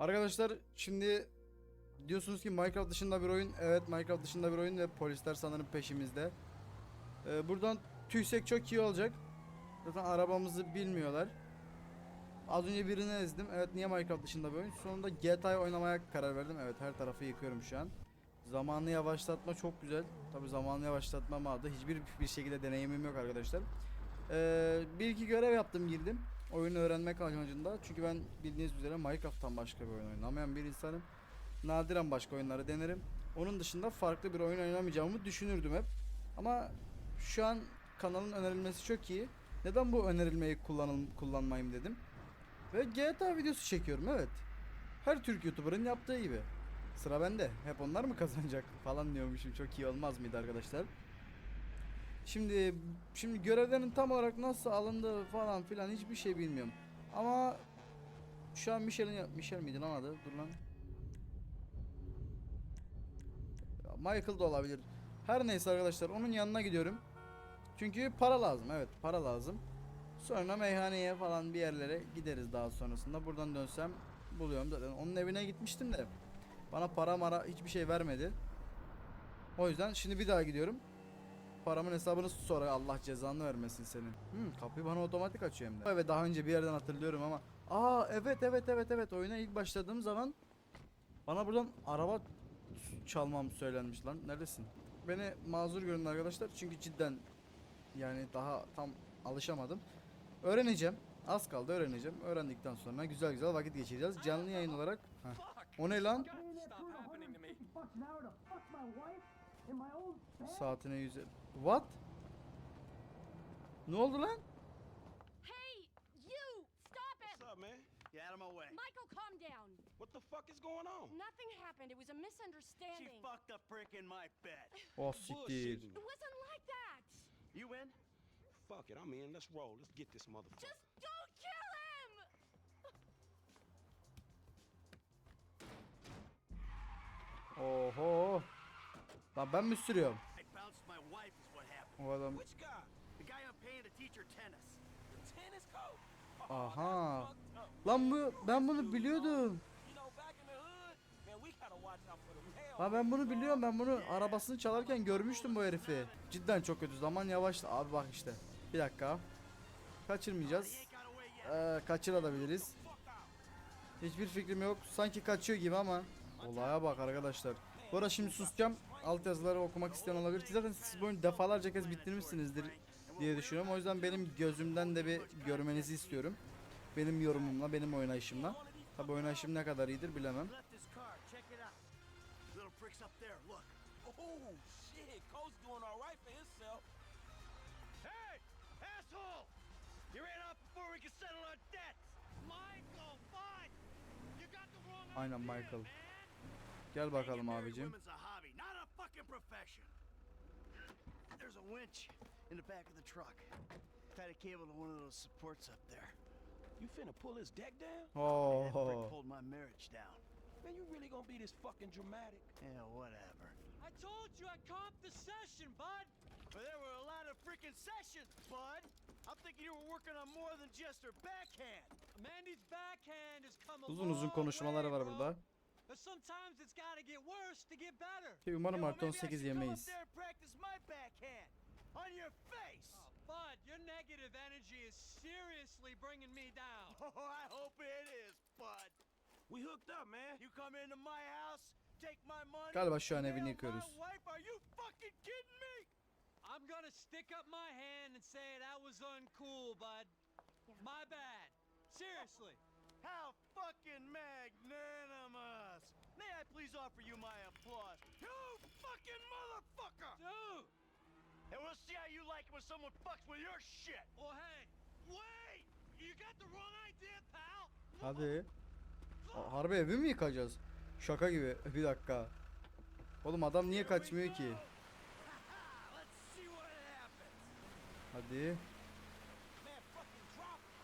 Arkadaşlar şimdi diyorsunuz ki Minecraft dışında bir oyun. Evet Minecraft dışında bir oyun ve polisler sanırım peşimizde. Ee, buradan tüysek çok iyi olacak. Zaten arabamızı bilmiyorlar. Az önce birini ezdim. Evet niye Minecraft dışında bir oyun? Sonunda GTA oynamaya karar verdim. Evet her tarafı yıkıyorum şu an. Zamanı yavaşlatma çok güzel. Tabi zamanı yavaşlatma adı. Hiçbir bir şekilde deneyimim yok arkadaşlar. Ee, bir iki görev yaptım girdim. Oyunu öğrenmek amacında. Çünkü ben bildiğiniz üzere Minecraft'tan başka bir oyun oynamayan bir insanım. Nadiren başka oyunları denerim. Onun dışında farklı bir oyun oynamayacağımı düşünürdüm hep. Ama şu an kanalın önerilmesi çok iyi. Neden bu önerilmeyi kullanım, kullanmayayım dedim. Ve GTA videosu çekiyorum evet. Her Türk YouTuber'ın yaptığı gibi. Sıra bende. Hep onlar mı kazanacak falan diyormuşum. Çok iyi olmaz mıydı arkadaşlar? Şimdi şimdi görevlerin tam olarak nasıl alındığı falan filan hiçbir şey bilmiyorum. Ama şu an Michel'in Michel miydi lan adı? Dur lan. Michael da olabilir. Her neyse arkadaşlar onun yanına gidiyorum. Çünkü para lazım. Evet, para lazım. Sonra meyhaneye falan bir yerlere gideriz daha sonrasında. Buradan dönsem buluyorum zaten. Onun evine gitmiştim de bana para mara hiçbir şey vermedi. O yüzden şimdi bir daha gidiyorum. Paramın hesabını sonra Allah cezanı vermesin senin. Hmm, kapıyı bana otomatik açıyor hem de. Evet daha önce bir yerden hatırlıyorum ama. Aa evet evet evet evet oyuna ilk başladığım zaman bana buradan araba çalmam söylenmiş lan. Neredesin? Beni mazur görün arkadaşlar çünkü cidden yani daha tam alışamadım. Öğreneceğim. Az kaldı öğreneceğim. Öğrendikten sonra güzel güzel vakit geçireceğiz. Canlı yayın olarak. Heh. O ne lan? Stop happening to me. bucks an hour to fuck my wife in my own bed? Saatine 100. What? Ne oldu lan? Hey, you! Stop What's it! up, man? Get out of my way. Michael, calm down. What the fuck is going on? Nothing happened. It was a misunderstanding. She misunderstanding. fucked a prick in my bed. Oh siktir. Bullshitting. It wasn't like that. You in? Fuck it, I'm in. Let's roll. Let's get this motherfucker. Just don't kill him! Oho. Lan ben mi sürüyorum? O adam. Aha. Lan bu ben bunu biliyordum. Ha ben bunu biliyorum. Ben bunu arabasını çalarken görmüştüm bu herifi. Cidden çok kötü. Zaman yavaştı. Abi bak işte. Bir dakika. Kaçırmayacağız. Ee, kaçırabiliriz. Hiçbir fikrim yok. Sanki kaçıyor gibi ama. Olaya bak arkadaşlar. Bu arada şimdi susacağım. Alt yazıları okumak isteyen olabilir. Zaten siz bu oyunu defalarca kez bitirmişsinizdir diye düşünüyorum. O yüzden benim gözümden de bir görmenizi istiyorum. Benim yorumumla, benim oynayışımla. Tabi oynayışım ne kadar iyidir bilemem. Aynen Michael. Gel bakalım abicim. Women's a hobby, not a fucking profession. There's a winch in the back of the truck. Tied a cable to one of those supports up there. You finna pull his deck down? That prick Oh. pulled my marriage down. Man, you really gonna be this fucking dramatic? Yeah, whatever. I told you I comped the session, bud. But there were a lot of freaking sessions, bud. I'm thinking you were working on more than just her backhand. Mandy's backhand has come a Uzun uzun long konuşmaları way, var bro. burada. But sometimes it's gotta get worse to get better. Ki umarım artı I 18 should come up yemeyiz. practice my backhand on your face. Oh, bud, your negative energy is seriously bringing me down. Oh, I hope it is, bud. We hooked up, man. You come into my house, take my money. Galiba şu an evini nail yıkıyoruz. Wife, are you fucking kidding me? I'm gonna stick up my hand and say that was uncool, bud. My bad. Seriously. How fucking magnanimous! Offer you my applause? You fucking motherfucker! Dude! And we'll see how you like it when someone fucks with your shit. Well, hey, Wait! You got the wrong idea, pal. Hadi. Harbi evi mi yıkacağız? Şaka gibi. Bir dakika. Oğlum adam niye kaçmıyor ki? Hadi. Man, fucking drop it.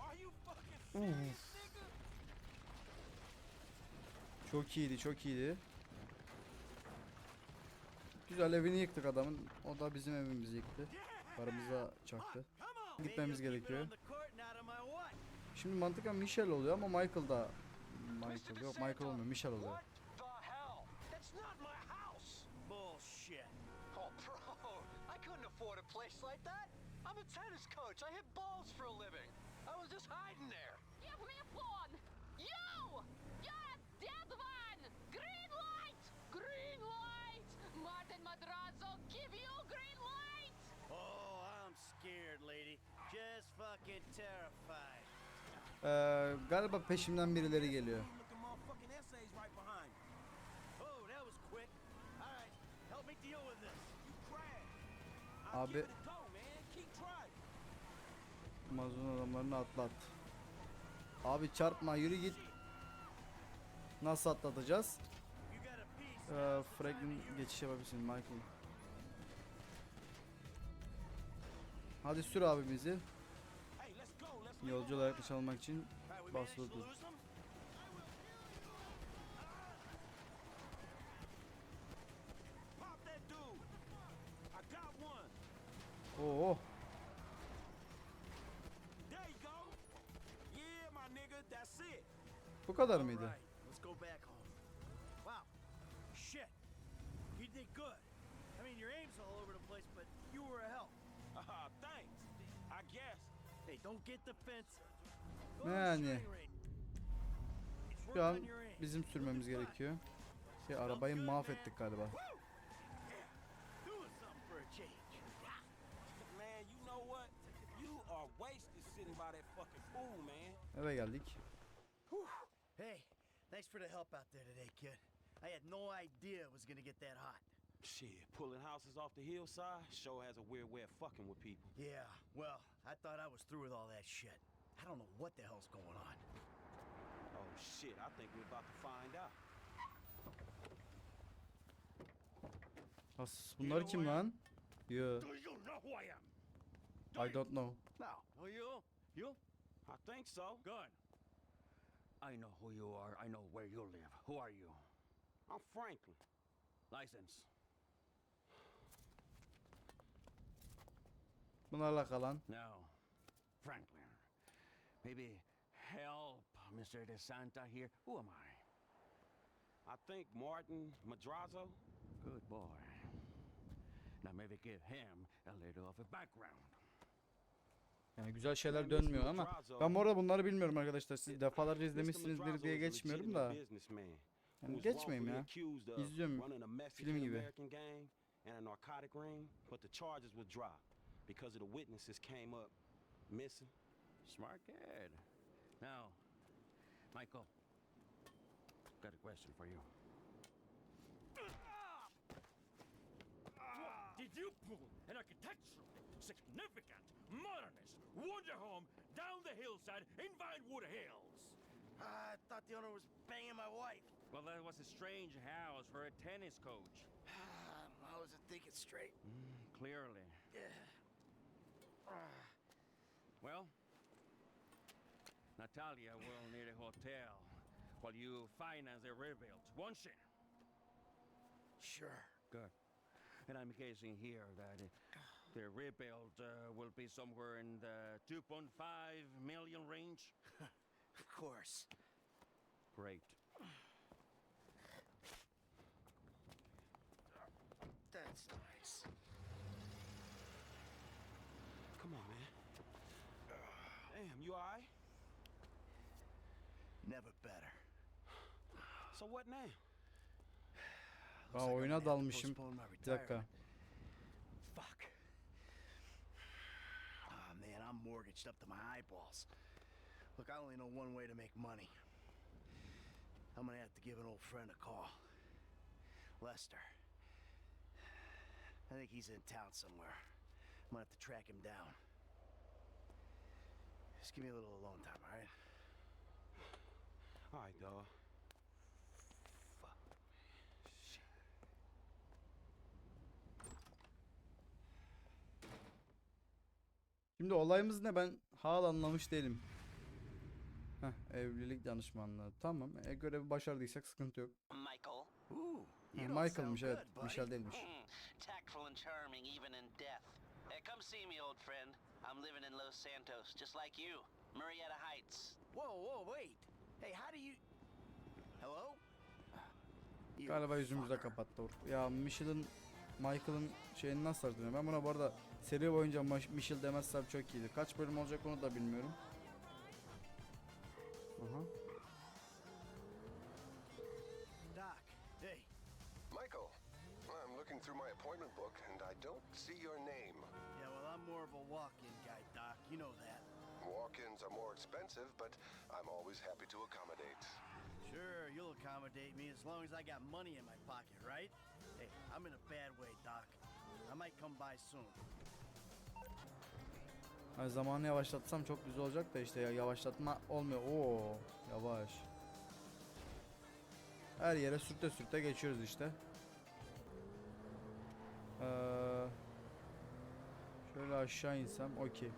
Are you fucking serious, nigga? Çok iyiydi, çok iyiydi. Güzel evini yıktık adamın. O da bizim evimizi yıktı. Paramıza çaktı. Gitmemiz gerekiyor. Şimdi mantıken Michel oluyor ama Michael da Michael yok Michael olmuyor Michelle oluyor. Bullshit. Oh, bro, I couldn't afford a place like that. I'm a tennis coach. I hit balls for a living. I was just hiding there. Give me a phone! You! You're a dead one! Green light! Green light! Martin Madrazo, give you green light! Oh, I'm scared, lady. Just fucking terrified. Ee, galiba peşimden birileri geliyor. Looking motherfucking essays right behind you. Oh, that was quick. All right, help me deal with this. You crashed. I'll Abi- give it a go, man. Keep trying. Amazon adamlarını atlat. Abi çarpma yürü git. Nasıl atlatacağız? Ee, Franklin geçiş yapabilirsin Michael. Hadi sür abimizi. Hey, Yolcu olarak dışarı almak için All right, we managed to Yani. Şu an bizim sürmemiz gerekiyor. Şey arabayı mahvettik galiba. Eve geldik. Hey, thanks for the help out there today, kid. I had no idea it was gonna get that hot. Shit, pulling houses off the hillside sure has a weird way of fucking with people. Yeah, well, I thought I was through with all that shit. I don't know what the hell's going on. Oh shit, I think we're about to find out. As bunlar kim lan? Yo, Do you know who I am? I don't know. Now, Who oh, you? You? I think so. Good. I know who you are. I know where you live. Who are you? I'm Franklin. License. Bunlarla kalan. No. Franklin. Maybe help Mr. DeSanta here. Who am I? I think Martin Madrazo. Good boy. Now maybe give him a little of a background. Yani güzel şeyler dönmüyor ama ben bu arada bunları bilmiyorum arkadaşlar. Siz defalarca izlemişsinizdir diye geçmiyorum da. Yani geçmeyeyim ya. İzliyorum film gibi. And a narcotic ring, but the charges were dropped because of the witnesses came up missing. Smart kid. Now, Michael, got a question for you. Did you pull an architectural, significant, modernist wonder home down the hillside in Vinewood Hills? I thought the owner was banging my wife. Well, that was a strange house for a tennis coach. I wasn't thinking straight. Mm, clearly. Well, Natalia will need a hotel while you finance the rebuild, won't she? Sure. Good. And I'm guessing here that uh, the rebuild uh, will be somewhere in the 2.5 million range. Of course. Great. That's nice. Come on, man. Damn, you alright? Never better. So what now? Aa, Looks like I'm oyuna gonna have to dalmışım. postpone Bir dakika. Fuck. Oh man, I'm mortgaged up to my eyeballs. Look, I only know one way to make money. I'm gonna have to give an old friend a call. Lester. I think he's in town somewhere. I'm gonna have to track him down. Just give me a little alone time, alright? Alright, dog. Şimdi olayımız ne ben hala anlamış değilim. Heh, evlilik danışmanlığı. Tamam. E, görevi başardıysak sıkıntı yok. Michael. Ooh, Michael'mış evet. good. Michelle değilmiş. Tactful and charming even in death. Uh, come see me, old friend. I'm living in Los Santos, just like you. Marietta Heights. Whoa, whoa, wait. Hey, how do you... Galiba yüzümüzde kapattı. Ya Michel'ın Michael'ın şeyini nasıl hatırlıyorum? Ben buna bu arada seri boyunca Michel demezsem çok iyiydi. Kaç bölüm olacak onu da bilmiyorum. Aha. Doc, hey. Michael, I'm looking through my appointment book and I don't see your name. Yeah, well, I'm more of a walk-in guy, Doc. You know that. Walk-ins are more expensive, but I'm always happy to accommodate. Sure, you'll accommodate me as long as I got money in my pocket, right? Hey, I'm in a bad way, Doc. Hani zamanı yavaşlatsam çok güzel olacak da işte ya yavaşlatma olmuyor. Oo, yavaş. Her yere sürte sürte geçiyoruz işte. Ee, şöyle aşağı insem okey.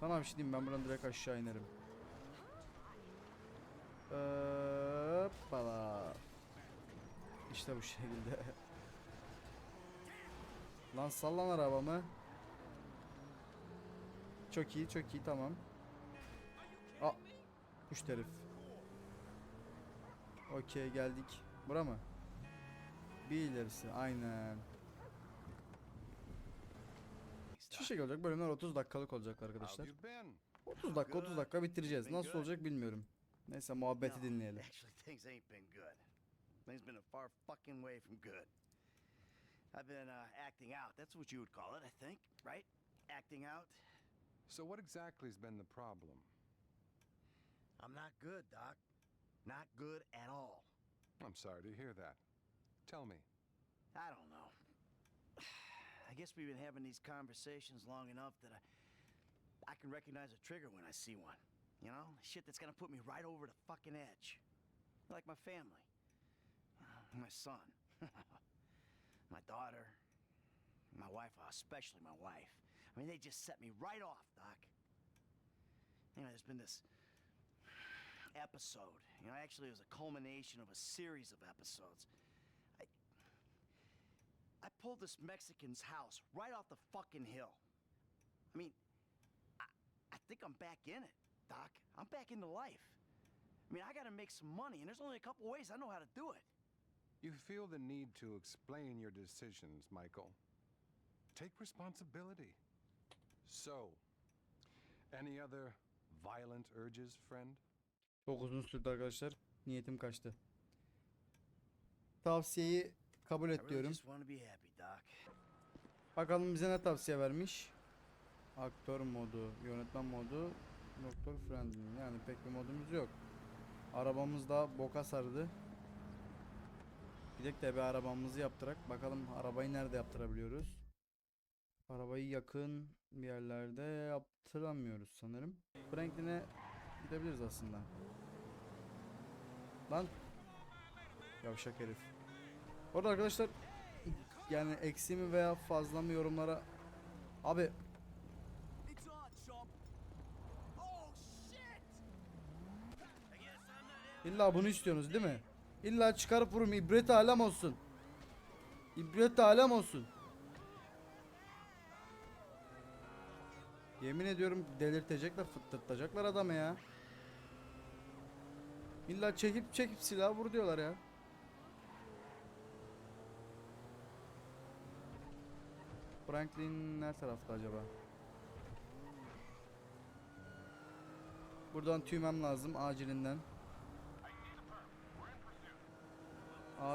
Sana bir şey diyeyim ben buradan direkt aşağı inerim. Hoppala. İşte bu şekilde. Lan sallan arabamı. Çok iyi, çok iyi, tamam. Aa, kuş herif. Okey, geldik. Bura mı? Bir ilerisi, aynen. Şekilde olacak. Bölümler 30 dakikalık olacak arkadaşlar. 30 dakika, 30 dakika bitireceğiz. Nasıl olacak bilmiyorum. Neyse muhabbeti dinleyelim. I've been uh, acting out. That's what you would call it, I think, right? Acting out. So, what exactly has been the problem? I'm not good, Doc. Not good at all. I'm sorry to hear that. Tell me. I don't know. I guess we've been having these conversations long enough that I I can recognize a trigger when I see one. You know, shit that's gonna put me right over the fucking edge. Like my family. My son. my daughter. My wife, uh, especially my wife. I mean, they just set me right off, Doc. You know, there's been this episode. You know, actually, it was a culmination of a series of episodes. I, I pulled this Mexican's house right off the fucking hill. I mean, I, I think I'm back in it, Doc. I'm back into life. I mean, I gotta make some money, and there's only a couple ways I know how to do it. You feel the need to explain your decisions, Michael. Take responsibility. So, any other violent urges, friend? Çok uzun sürdü arkadaşlar. Niyetim kaçtı. Tavsiyeyi kabul et diyorum. just want to be happy, Doc. Bakalım bize ne tavsiye vermiş. Aktör modu, yönetmen modu, doktor friendly. Yani pek bir modumuz yok. Arabamız da boka sardı. Gidek de bir arabamızı yaptırak. Bakalım arabayı nerede yaptırabiliyoruz. Arabayı yakın bir yerlerde yaptıramıyoruz sanırım. Franklin'e gidebiliriz aslında. Lan. Yavşak herif. Orada arkadaşlar yani eksi mi veya fazla mı yorumlara Abi illa bunu istiyorsunuz değil mi? İlla çıkarıp vurayım ibret alem olsun. İbret alem olsun. Yemin ediyorum delirtecekler fıttırtacaklar adamı ya. İlla çekip çekip silah vur diyorlar ya. Franklin ne tarafta acaba? Buradan tüymem lazım acilinden.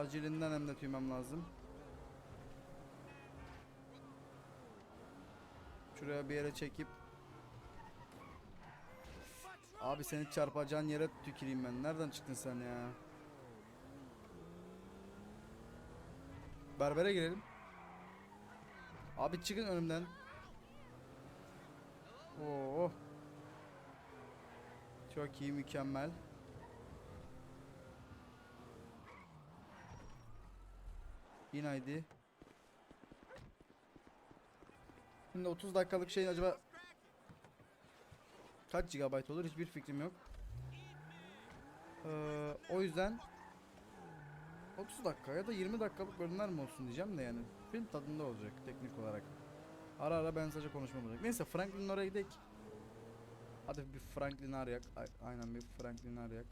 Acilinden hem de tüymem lazım. Şuraya bir yere çekip Abi seni çarpacağın yere tüküreyim ben. Nereden çıktın sen ya? Berbere girelim. Abi çıkın önümden. Oo. Çok iyi, mükemmel. İn haydi. Şimdi 30 dakikalık şeyin acaba kaç GB olur hiçbir fikrim yok. Ee, o yüzden 30 dakika ya da 20 dakikalık bölümler mi olsun diyeceğim de yani film tadında olacak teknik olarak. Ara ara ben sadece konuşmam olacak. Neyse Franklin'in oraya gidelim. Hadi bir Franklin arayak. Aynen bir Franklin arayak.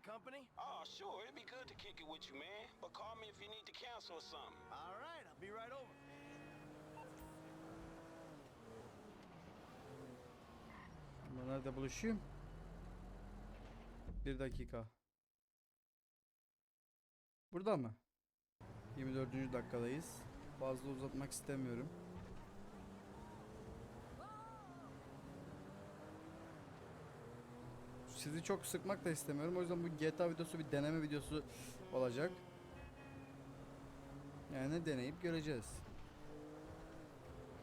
Man company? Oh, sure. It'd be good to kick it with you, man. But call me if you need to cancel or something. All right, I'll be right over. Ben Nerede buluşayım? Bir dakika. Burada mı? 24. dakikadayız. Fazla uzatmak istemiyorum. Sizi çok sıkmak da istemiyorum. O yüzden bu GTA videosu bir deneme videosu olacak. Yani deneyip göreceğiz.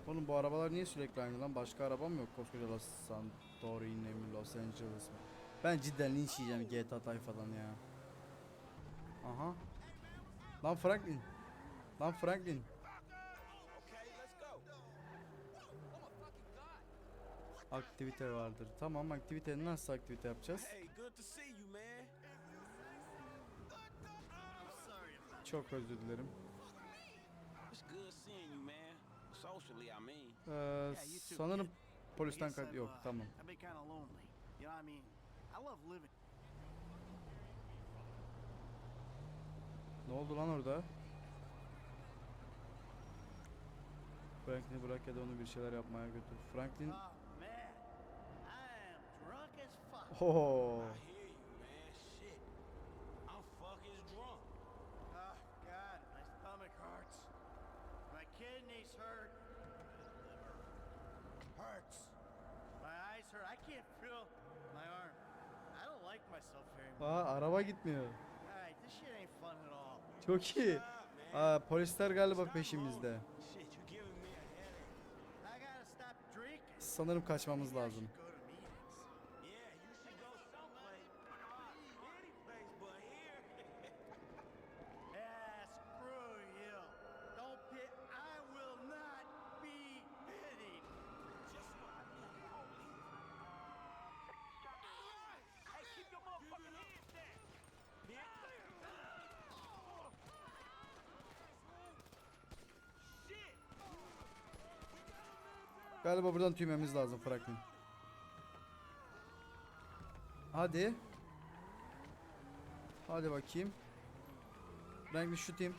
Oğlum bu arabalar niye sürekli aynı lan? Başka araba mı yok? Koskoca Los Santorini mi, Los Angeles mi? Ben cidden linç yiyeceğim GTA tayfadan ya. Aha. Lan Franklin. Lan Franklin. Aktivite vardır. Tamam aktivite nasıl aktivite yapacağız? Çok özür dilerim. Ee, sanırım polisten kaç yok uh, tamam. Ne oldu lan orada? Franklin'i bırak ya da onu bir şeyler yapmaya götür. Franklin drunk. Oh. Aa araba gitmiyor. Çok iyi. Aa polisler galiba peşimizde. Sanırım kaçmamız lazım. Go to meetings. Yeah, you should go someplace. Any place but here. Yeah, screw you. Don't pit. I will not be pitted. Just what I need. Hey, keep your motherfucking hands down! Shit! Galiba buradan tüymemiz lazım Franklin. Hadi. Hadi bakayım. Franklin şutayım.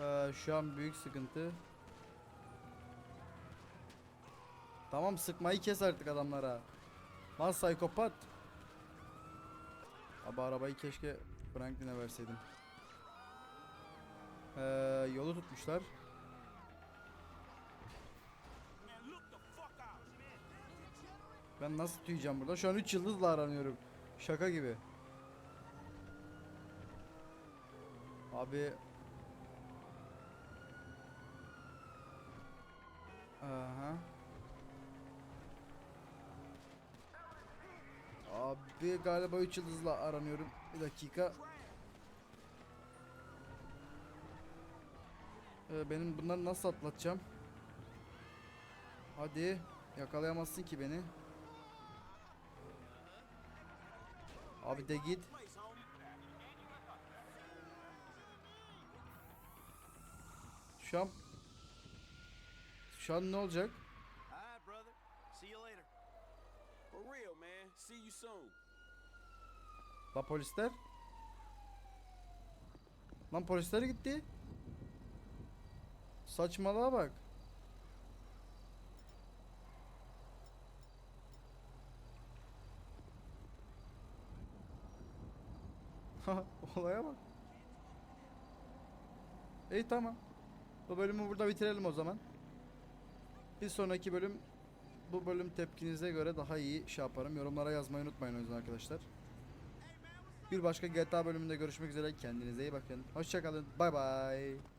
Ee, şu an büyük sıkıntı. Tamam sıkmayı kes artık adamlara. Lan psikopat. Abi arabayı keşke Franklin'e verseydim. Ee, yolu tutmuşlar. Ben nasıl tüyeceğim burada? Şu an 3 yıldızla aranıyorum. Şaka gibi. Abi. Aha. Abi galiba 3 yıldızla aranıyorum. Bir dakika. Ee, benim bunları nasıl atlatacağım? Hadi. Yakalayamazsın ki beni. Abi de git. Şu an Şu an ne olacak? La polisler? Lan polisler gitti. Saçmalığa bak. Olaya bak. İyi tamam. Bu bölümü burada bitirelim o zaman. Bir sonraki bölüm bu bölüm tepkinize göre daha iyi şey yaparım. Yorumlara yazmayı unutmayın o yüzden arkadaşlar. Bir başka GTA bölümünde görüşmek üzere. Kendinize iyi bakın. Hoşçakalın. Bay bay.